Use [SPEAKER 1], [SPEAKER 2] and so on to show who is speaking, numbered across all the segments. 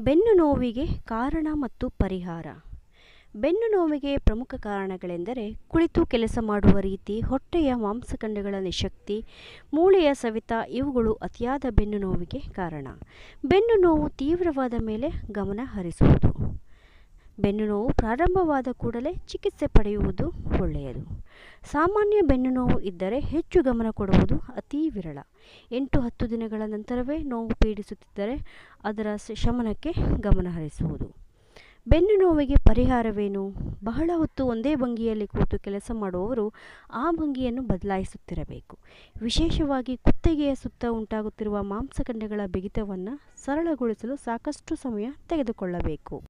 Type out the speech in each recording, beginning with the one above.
[SPEAKER 1] ಬೆನ್ನು ನೋವಿಗೆ ಕಾರಣ ಮತ್ತು ಪರಿಹಾರ. ಬೆನ್ನು ನೋವಿಗೆ ಪ್ರಮುಖ ಕಾರಣಗಳೆಂದರೆ ಕುಳಿತು ಕೆಲಸ ಮಾಡುವ ರೀತಿ, ಹೊಟ್ಟೆಯ ಮಾಂಸಖಂಡಗಳ ನಿಶಕ್ತಿ, ಮೂಳೆಯ ಸವೆತ ಇವುಗಳು ಅತಿಯಾದ ಬೆನ್ನು ನೋವಿಗೆ ಕಾರಣ. ಬೆನ್ನು ನೋವು ತೀವ್ರವಾದ ಮೇಲೆ ಗಮನ ಹರಿಸುವುದು. ಬೆನ್ನು ನೋವು ಪ್ರಾರಂಭವಾದ ಕೂಡಲೇ ಚಿಕಿತ್ಸೆ ಪಡೆಯುವುದು ಒಳ್ಳೆಯದು. ಸಾಮಾನ್ಯ ಬೆನ್ನು ನೋವು ಇದ್ದರೆ ಹೆಚ್ಚು ಗಮನ ಕೊಡುವುದು ಅತೀ ವಿರಳ. ಎಂಟು ಹತ್ತು ದಿನಗಳ ನಂತರವೇ ನೋವು ಪೀಡಿಸುತ್ತಿದ್ದರೆ ಅದರ ಶಮನಕ್ಕೆ ಗಮನ ಹರಿಸುವುದು. ಬೆನ್ನು ನೋವಿಗೆ ಪರಿಹಾರವೇನು? ಬಹಳ ಹೊತ್ತು ಒಂದೇ ಭಂಗಿಯಲ್ಲಿ ಕೂತು ಕೆಲಸ ಮಾಡುವವರು ಆ ಭಂಗಿಯನ್ನು ಬದಲಾಯಿಸುತ್ತಿರಬೇಕು. ವಿಶೇಷವಾಗಿ ಕುತ್ತಿಗೆಯ ಸುತ್ತ ಉಂಟಾಗುತ್ತಿರುವ ಮಾಂಸಖಂಡಗಳ ಬಿಗಿತವನ್ನು ಸರಳಗೊಳಿಸಲು ಸಾಕಷ್ಟು ಸಮಯ ತೆಗೆದುಕೊಳ್ಳಬೇಕು.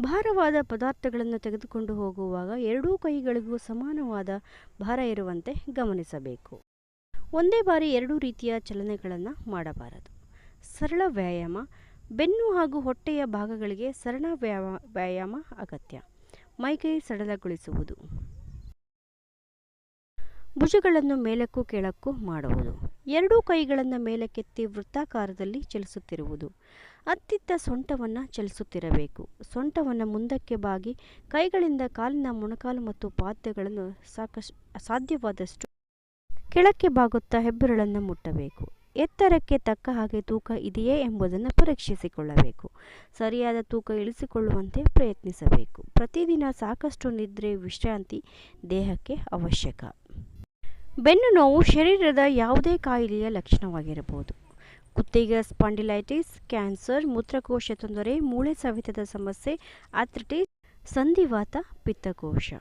[SPEAKER 1] ಭಾರವಾದ ಪದಾರ್ಥಗಳನ್ನು ತೆಗೆದುಕೊಂಡು ಹೋಗುವಾಗ ಎರಡೂ ಕೈಗಳಿಗೂ ಸಮಾನವಾದ ಭಾರ ಇರುವಂತೆ ಗಮನಿಸಬೇಕು. ಒಂದೇ ಬಾರಿ ಎರಡೂ ರೀತಿಯ ಚಲನೆಗಳನ್ನು ಮಾಡಬಾರದು. ಸರಳ ವ್ಯಾಯಾಮ, ಬೆನ್ನು ಹಾಗೂ ಹೊಟ್ಟೆಯ ಭಾಗಗಳಿಗೆ ಸರಳ ವ್ಯಾಯಾಮ ಅಗತ್ಯ. ಮೈಕೈ ಸಡಲಗೊಳಿಸುವುದು. ಭುಜಗಳನ್ನು ಮೇಲಕ್ಕೂ ಕೆಳಕ್ಕೂ ಮಾಡುವುದು. ಎರಡೂ ಕೈಗಳನ್ನು ಮೇಲಕ್ಕೆತ್ತಿ ವೃತ್ತಾಕಾರದಲ್ಲಿ ಚಲಿಸುತ್ತಿರುವುದು. ಅತ್ತಿತ್ತ ಸೊಂಟವನ್ನು ಚಲಿಸುತ್ತಿರಬೇಕು. ಸೊಂಟವನ್ನು ಮುಂದಕ್ಕೆ ಬಾಗಿ ಕೈಗಳಿಂದ ಕಾಲಿನ ಮೊಣಕಾಲು ಮತ್ತು ಪಾದ್ಯಗಳನ್ನು ಸಾಕಷ್ಟು ಸಾಧ್ಯವಾದಷ್ಟು ಕೆಳಕ್ಕೆ ಬಾಗುತ್ತಾ ಹೆಬ್ಬೆರಳನ್ನು ಮುಟ್ಟಬೇಕು. ಎತ್ತರಕ್ಕೆ ತಕ್ಕ ಹಾಗೆ ತೂಕ ಇದೆಯೇ ಎಂಬುದನ್ನು ಪರೀಕ್ಷಿಸಿಕೊಳ್ಳಬೇಕು. ಸರಿಯಾದ ತೂಕ ಇಳಿಸಿಕೊಳ್ಳುವಂತೆ ಪ್ರಯತ್ನಿಸಬೇಕು. ಪ್ರತಿದಿನ ಸಾಕಷ್ಟು ನಿದ್ರೆ ವಿಶ್ರಾಂತಿ ದೇಹಕ್ಕೆ ಅವಶ್ಯಕ. ಬೆನ್ನು ನೋವು ಶರೀರದ ಯಾವುದೇ ಕಾಯಿಲೆಯ ಲಕ್ಷಣವಾಗಿರಬಹುದು. ಕುತ್ತಿಗೆ ಸ್ಪಾಂಡಿಲೈಟಿಸ್, ಕ್ಯಾನ್ಸರ್, ಮೂತ್ರಕೋಶ ತೊಂದರೆ, ಮೂಳೆ ಸವೆತದ ಸಮಸ್ಯೆ ಆಥ್ರಿಟಿಸ್ ಸಂಧಿವಾತ, ಪಿತ್ತಕೋಶ.